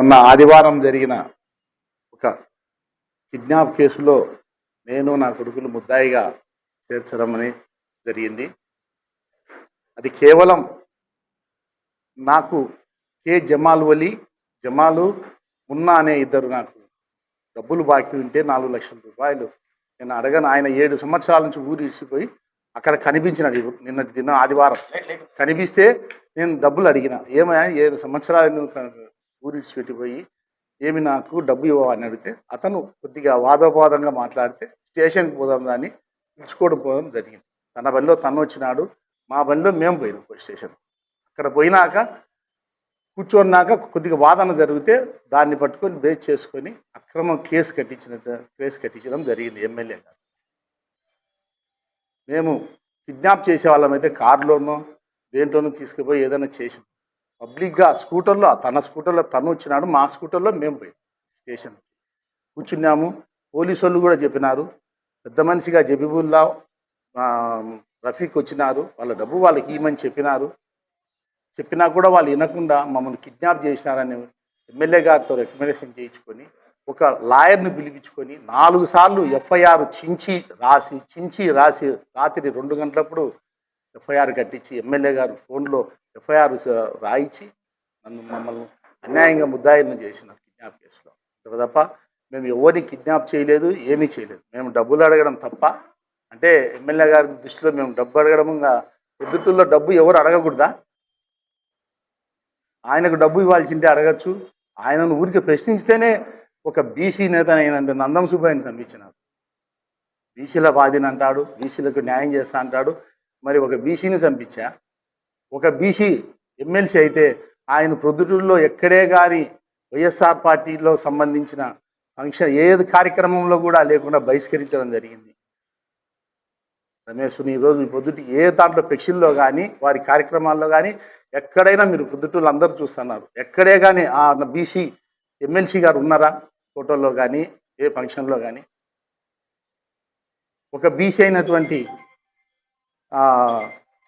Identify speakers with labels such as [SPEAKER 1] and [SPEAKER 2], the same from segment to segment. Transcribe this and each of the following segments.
[SPEAKER 1] మొన్న ఆదివారం జరిగిన ఒక కిడ్నాప్ కేసులో నేను నా కొడుకులు ముద్దాయిగా చేర్చడం అనేది జరిగింది. అది కేవలం నాకు కే జమాల్ వలి జమాలు మున్నా అనే ఇద్దరు నాకు డబ్బులు బాకీ ఉంటే నాలుగు లక్షల రూపాయలు నేను అడగను. ఆయన ఏడు సంవత్సరాల నుంచి ఊరు ఇసిపోయి అక్కడ కనిపించినాడు నిన్నటి దినం ఆదివారం. కనిపిస్తే నేను డబ్బులు అడిగిన. ఏమయ్యా ఏడు సంవత్సరాలు ఎందుకు పెట్టిపోయి ఏమి నాకు డబ్బు ఇవ్వని అడిగితే అతను కొద్దిగా వాదోపాదంగా మాట్లాడితే స్టేషన్కి పోదాం దాన్ని పిలుచుకోవడం పోవడం జరిగింది. తన బండిలో తను వచ్చినాడు మా బండిలో మేము పోయినాం పోలీస్ స్టేషన్. అక్కడ పోయినాక కూర్చున్నాక కొద్దిగా వాదన జరిగితే దాన్ని పట్టుకొని బేస్ చేసుకొని అక్రమం కేసు కట్టించినట్టు కేసు కట్టించడం జరిగింది ఎమ్మెల్యే గారు. మేము కిడ్నాప్ చేసే వాళ్ళమైతే కారులోనో దేంట్లోనో తీసుకుపోయి ఏదైనా చేసి పబ్లిక్గా స్కూటర్లో తన స్కూటర్లో తను వచ్చినాడు మా స్కూటర్లో మేము పోయాం స్టేషన్. కూర్చున్నాము. పోలీసు వాళ్ళు కూడా చెప్పినారు. పెద్ద మనిషిగా జబీబుల్లా రఫీక్ వచ్చినారు. వాళ్ళ డబ్బు వాళ్ళకి ఇవ్వమని చెప్పినారు. చెప్పినా కూడా వాళ్ళు వినకుండా మమ్మల్ని కిడ్నాప్ చేసినారని ఎమ్మెల్యే గారితో రికమెండేషన్ చేయించుకొని ఒక లాయర్ని పిలిపించుకొని నాలుగు సార్లు ఎఫ్ఐఆర్ చించి రాసి చించి రాసి రాత్రి రెండు గంటలప్పుడు ఎఫ్ఐఆర్ కట్టించి ఎమ్మెల్యే గారు ఫోన్లో ఎఫ్ఐఆర్ రాయించి నన్ను మమ్మల్ని అన్యాయంగా ముద్దాయిలను చేసినారు కిడ్నాప్ కేసులో. అంతే తప్ప మేము ఎవరిని కిడ్నాప్ చేయలేదు ఏమీ చేయలేదు. మేము డబ్బులు అడగడం తప్ప అంటే ఎమ్మెల్యే గారి దృష్టిలో మేము డబ్బు అడగడం ఇంకా డబ్బు ఎవరు అడగకూడదా? ఆయనకు డబ్బు ఇవ్వాల్సిందే అడగచ్చు. ఆయనను ఊరికి ప్రశ్నించితేనే ఒక బీసీ నేత అయినంటే నందం సుబ్బయ్యని చంపించినారు బీసీల బాధిని అంటాడు బీసీలకు న్యాయం చేస్తా అంటాడు. మరి ఒక బీసీని చంపించా? ఒక బీసీ ఎమ్మెల్సీ అయితే ఆయన ప్రొద్దుటూరులో ఎక్కడే కానీ వైఎస్ఆర్ పార్టీలో సంబంధించిన ఫంక్షన్ ఏది కార్యక్రమంలో కూడా లేకుండా బహిష్కరించడం జరిగింది. రమేష్ని ఈరోజు పొద్దుటి ఏ దాంట్లో పెక్షన్లో కానీ వారి కార్యక్రమాల్లో కానీ ఎక్కడైనా మీరు పొద్దుటూళ్ళు అందరూ చూస్తున్నారు. ఎక్కడే కానీ ఆ బీసీ ఎమ్మెల్సీ గారు ఉన్నారా? ఫోటోల్లో కానీ ఏ ఫంక్షన్లో కానీ ఒక బీసీ అయినటువంటి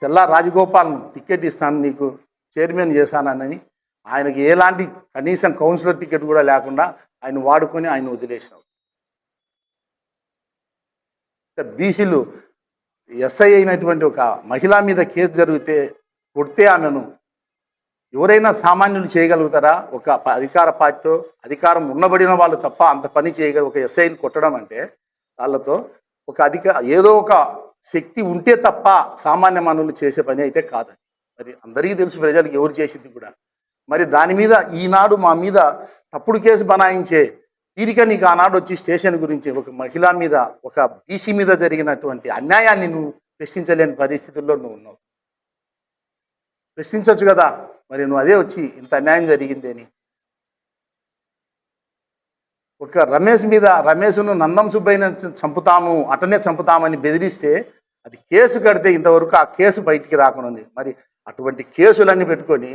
[SPEAKER 1] తెల్లా చెల్లా రాజగోపాల్ను టికెట్ ఇస్తాను నీకు చైర్మన్ చేశానని. ఆయనకి ఎలాంటి కనీసం కౌన్సిలర్ టికెట్ కూడా లేకుండా ఆయన వాడుకొని ఆయన వదిలేసినారు బీసీలు ఎస్ఐ అయినటువంటి ఒక మహిళ మీద కేసు జరిగితే కొడితే ఆమెను. ఎవరైనా సామాన్యులు చేయగలుగుతారా? ఒక ప- అధికార పార్టీలో అధికారం ఉన్నబడిన వాళ్ళు తప్ప అంత పని చేయగల ఒక ఎస్ఐని కొట్టడం అంటే వాళ్ళతో ఒక అధిక ఏదో ఒక శక్తి ఉంటే తప్ప సామాన్య మానవులు చేసే పని అయితే కాదు. మరి అందరికీ తెలుసు ప్రజలకు ఎవరు చేసింది కూడా. మరి దాని మీద ఈనాడు మా మీద తప్పుడు కేసు బనాయించే తీరిక నీకు ఆనాడు వచ్చి స్టేషన్ గురించి ఒక మహిళ మీద ఒక బీసీ మీద జరిగినటువంటి అన్యాయాన్ని నువ్వు ప్రశ్నించలేని పరిస్థితుల్లో నువ్వు ఉన్నావు. ప్రశ్నించవచ్చు కదా. మరి నువ్వు అదే వచ్చి ఇంత అన్యాయం జరిగింది అని ఒక రమేష్ మీద రమేష్ను నందం సుబ్బయ్యని చంపుతాము అటనే చంపుతామని బెదిరిస్తే అది కేసు కడితే ఇంతవరకు ఆ కేసు బయటికి రాకనుంది మరి అటువంటి కేసులన్నీ పెట్టుకొని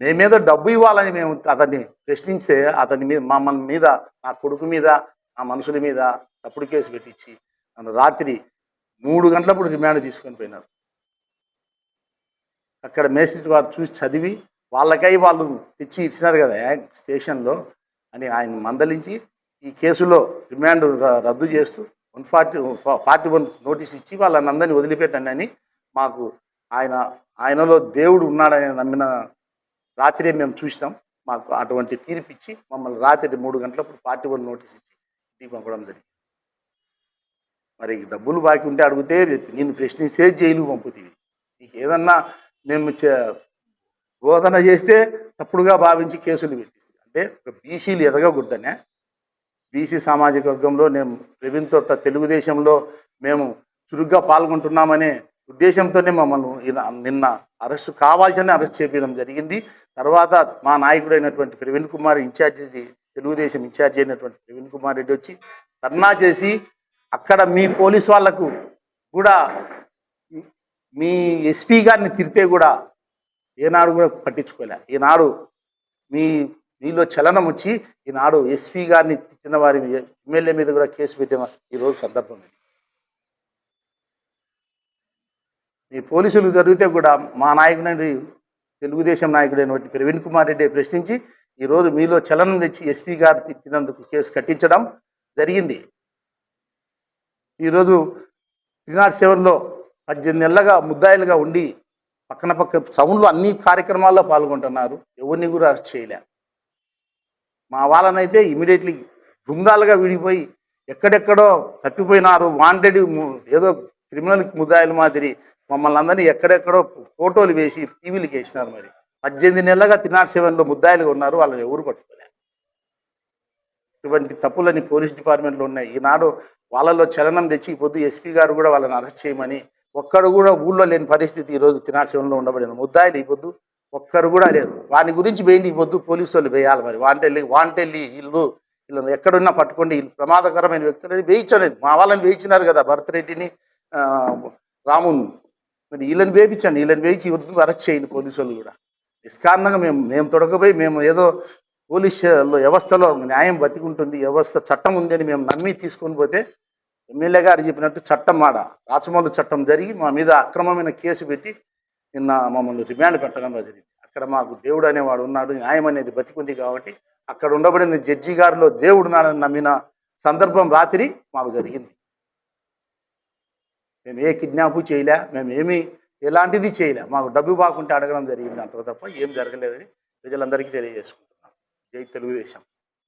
[SPEAKER 1] మేమేదో డబ్బు ఇవ్వాలని మేము అతన్ని ప్రశ్నిస్తే అతని మీద మమ్మల్ని మీద నా కొడుకు మీద నా మనుషుల మీద తప్పుడు కేసు పెట్టించి నన్ను రాత్రి మూడు గంటలప్పుడు రిమాండ్ తీసుకొని పోయినారు. అక్కడ మేస్త్రి వారు చూసి చదివి వాళ్ళకై వాళ్ళు తెచ్చి ఇచ్చినారు కదా స్టేషన్లో అని ఆయన మందలించి ఈ కేసులో రిమాండ్ ర- రద్దు చేస్తూ one forty forty one notice ఇచ్చి వాళ్ళని అందరినీ వదిలిపెట్టండి అని మాకు ఆయన ఆయనలో దేవుడు ఉన్నాడని నమ్మిన రాత్రే మేము చూసినాం. మాకు అటువంటి తీర్పిచ్చి మమ్మల్ని రాత్రి మూడు గంటలప్పుడు ఫార్టీ వన్ నోటీస్ ఇచ్చి ఇంటికి పంపడం జరిగింది. మరి డబ్బులు బాకీ ఉంటే అడిగితే నేను ప్రశ్నిస్తే జైలు పంపుతుంది నీకు ఏదన్నా మేము చే- బోధన చేస్తే తప్పుడుగా భావించి కేసులు పెట్టింది అంటే ఒక బీసీలు ఎదగకూడదనే బీసీ సామాజిక వర్గంలో నేను ప్రవీణ్తో తెలుగుదేశంలో మేము చురుగ్గా పాల్గొంటున్నామనే ఉద్దేశంతోనే మమ్మల్ని నిన్న అరెస్ట్ కావాల్సిన అరెస్ట్ చేయడం జరిగింది. తర్వాత మా నాయకుడైనటువంటి Praveen Kumar in charge Telugu Desam in charge అయినటువంటి ప్రవీణ్ కుమార్ రెడ్డి వచ్చి ధర్నా చేసి అక్కడ మీ పోలీస్ వాళ్ళకు కూడా మీ ఎస్పీ గారిని తిరితే కూడా ఏనాడు కూడా పట్టించుకోలే. ఈనాడు మీ మీలో చలనం వచ్చి ఈనాడు ఎస్పీ గారిని తిట్టిన వారి మీద, ఎమ్మెల్యే మీద కూడా కేసు పెట్టిన ఈరోజు సందర్భం ఇది. మీ పోలీసులు జరిగితే కూడా మా నాయకుడి తెలుగుదేశం నాయకుడైనటువంటి ప్రవీణ్ కుమార్ రెడ్డి ప్రశ్నించి ఈరోజు మీలో చలనం తెచ్చి ఎస్పీ గారు తిట్టినందుకు కేసు కట్టించడం జరిగింది. ఈరోజు త్రీ నాట్ సెవెన్లో పద్దెనిమిది నెలలుగా ముద్దాయిలుగా ఉండి పక్కన పక్క టౌన్లో అన్ని కార్యక్రమాల్లో పాల్గొంటున్నారు. ఎవరిని కూడా అరెస్ట్ చేయలేము మా వాళ్ళనైతే ఇమీడియట్లీ బృందాలుగా విడిపోయి ఎక్కడెక్కడో తప్పిపోయినారు వాంటెడ్ ఏదో క్రిమినల్ ముద్దాయిల మాదిరి మమ్మల్ని అందరినీ ఎక్కడెక్కడో ఫోటోలు వేసి టీవీలకు వేసినారు మరి. పద్దెనిమిది నెలలుగా తినాట్ సెవెన్లో ముద్దాయిలుగా ఉన్నారు వాళ్ళని ఎవరు పట్టుకోలే. ఇటువంటి తప్పులని పోలీస్ డిపార్ట్మెంట్లో ఉన్నాయి. ఈనాడు వాళ్ళలో చలనం తెచ్చి పొద్దు ఎస్పీ గారు కూడా వాళ్ళని అరెస్ట్ చేయమని ఒక్కడు కూడా ఊళ్ళో లేని పరిస్థితి ఈరోజు తినాట్ సెవెన్లో ఉండబడిన ముద్దాయిలు ఈ పొద్దు ఒక్కరు కూడా లేరు. వాని గురించి వేయండి పొద్దు పోలీసు వాళ్ళు వేయాలి మరి. వాంటెళ్ళి వాంటెల్లి ఇల్లు వీళ్ళని ఎక్కడున్నా పట్టుకోండి. వీళ్ళు ప్రమాదకరమైన వ్యక్తులని వేయించండి మా వాళ్ళని వేయించినారు కదా భరత్ రెడ్డిని రాముని. మరి వీళ్ళని వేయించండి. వీళ్ళని వేయించి ఇవన్నీ అరెస్ట్ చేయండి పోలీసు వాళ్ళు కూడా. నిష్కారణంగా మేము మేము తొడకపోయి మేము ఏదో పోలీస్ వ్యవస్థలో న్యాయం బతికుంటుంది వ్యవస్థ చట్టం ఉందని మేము నమ్మి తీసుకొని పోతే ఎమ్మెల్యే గారు చెప్పినట్టు చట్టం ఆడ రాచమల్లు చట్టం జరిగి మా మీద అక్రమమైన కేసు పెట్టి నిన్న మమ్మల్ని రిమాండ్ పెట్టడం జరిగింది. అక్కడ మాకు దేవుడు అనేవాడు ఉన్నాడు న్యాయం అనేది బతికుంది కాబట్టి అక్కడ ఉండబడిన జడ్జి గారిలో దేవుడు నాడని నమ్మిన సందర్భం రాత్రి మాకు జరిగింది. మేము ఏ కిడ్నాపు చేయలే మేము ఎలాంటిది చేయలే. మాకు డబ్బు బాగుంటే అడగడం జరిగింది అంత తప్ప ఏం జరగలేదని ప్రజలందరికీ తెలియజేసుకుంటున్నాం. జై తెలుగుదేశం.